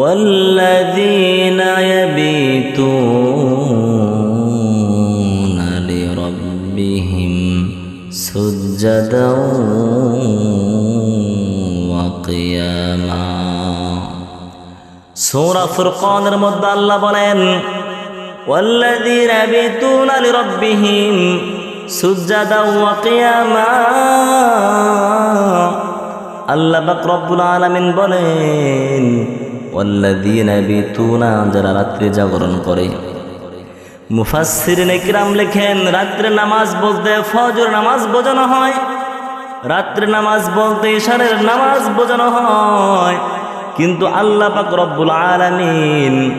والذين يبيتون لربهم سجدا وقياما সূরা ফুরকানের মধ্যে আল্লাহ বলেন والذين يبيتون لربهم سجدا وقياما আল্লাহ পাক রব্বুল আলামিন বলেন ওয়াল্লাদিনা যারা রাত্রে জাগরণ করে। মুফাসসিরিনে কিরাম লেখেন, রাত্রে নামাজ বলতে ফজর নামাজ বোঝানো হয়। রাত্রে নামাজ বলতে ইশারের নামাজ বোঝানো হয়। কিন্তু আল্লাহ পাক রব্বুল আলামিন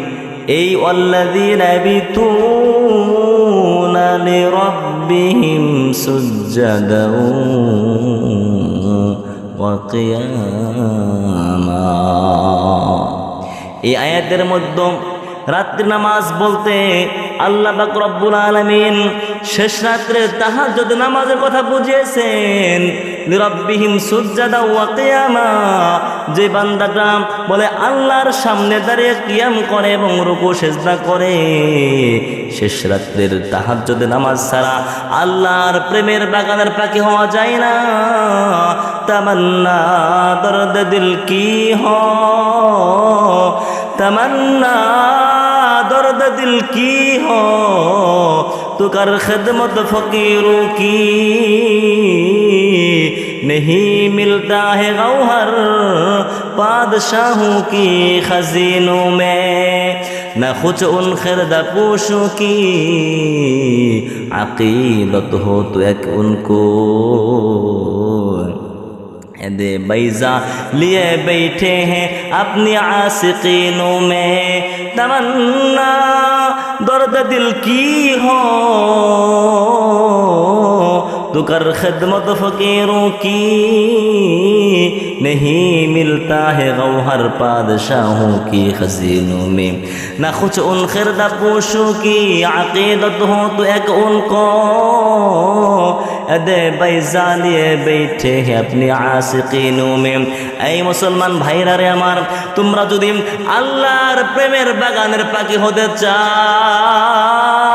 এই অল্লাদিনা বিতুনা লিরাব্বিহিম সুজ্জাদা ওয়া কিয়ামা। এই আয়াতের মধ্যে রাত্রি নামাজ বলতে আল্লাহ রব্বুল আলামিন শেষ রাত্রে তাহার যদি নামাজের কথা বুঝিয়েছেন। লিরাব্বিহিম সুজ্জাদা ওয়া কিয়ামা। যে বান্দাটা বলে, আল্লাহর সামনে দাঁড়িয়ে কিয়াম করে এবং রুকু, সেজদা করে। শেষ রাত্রের তাহার যদি নামাজ ছাড়া আল্লাহর প্রেমের বাগানের পাখি হওয়া যায় না। तमन्ना दर्द दिल की हो तमन्ना दर्द दिल की हो तो कर खदमत फकीरों की नहीं मिलता है गौहर बादशाहों की खजीनों में न कुछ उन खिरदा पोशों की अकीलत हो तो एक उनको دے بیزا لیے بیٹھے ہیں اپنی عاسقینوں میں۔ تمنا، درد دل کی ہو۔ تو کر خدمت فقیروں کی۔ نہیں ملتا ہے غوہر پادشاہوں کی خزینوں میں۔ نہ کچھ ان خردہ پوشوں کی عقیدت ہو تو ایک ان کو۔ দে ভাই জালিয়ে বেঠে আপনি আসিকিনুমে এই মুসলমান ভাইরা রে আমার, তোমরা যদি আল্লাহর প্রেমের বাগানের পাখি হতে চাও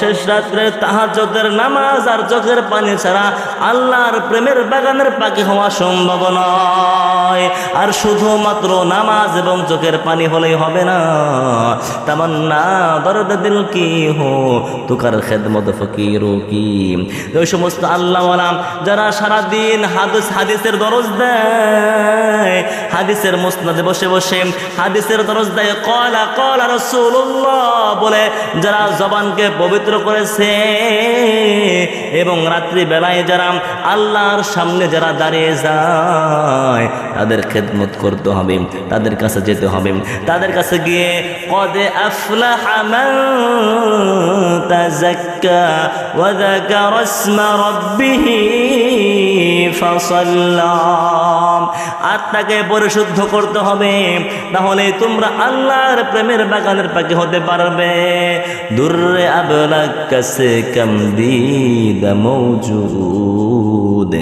শেষ রাত্রে তাহাজ্জুদের নামাজ আর চোখের পানি ছাড়া আল্লাহর প্রেমের বাগানের পাখি হওয়া সম্ভব নয়। আর শুধুমাত্র নামাজ এবং চোখের পানি হলেই হবে না। তামান্না দরদ দিল কি হো? তুকার খেদমত ফকিরো কি? ওই সমস্ত আল্লাহওয়ালা যারা সারাদিন হাদিস হাদিসের দরজ দেয়, হাদিসের মুসনাদে বসে বসে হাদিসের দরজ দেয় কলা কলা রসুল্লাহ বলে, যারা জবানকে পবিত্র করেছে। এবং রাত্রি বেলায় যারা আল্লাহর সামনে যারা দাঁড়িয়ে যায়, তাদের খেদমত করতে হবে, তাদের কাছে যেতে হবে। তাদের কাছে গিয়ে, কদে আত্মাকে পরিশুদ্ধ করতে হবে, তাহলে তোমরা আল্লাহর প্রেমের বাগানের পাখি হতে পারবে। দুরে আবলা কাছে কামদিদা মৌজুদ।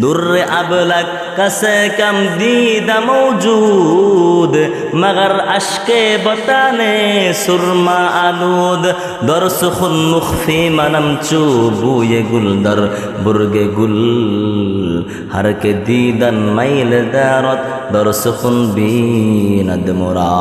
দুর্রে আবলা কাছে কামদিদা মৌজুদ। মগর আশকে বতানে সুরমা আলুদ। দরস খুন মুখফি মানম গুল দর বুর্গে গুল। হরকে দিদন মাইল দারত দরস খুন বিনদ মুরা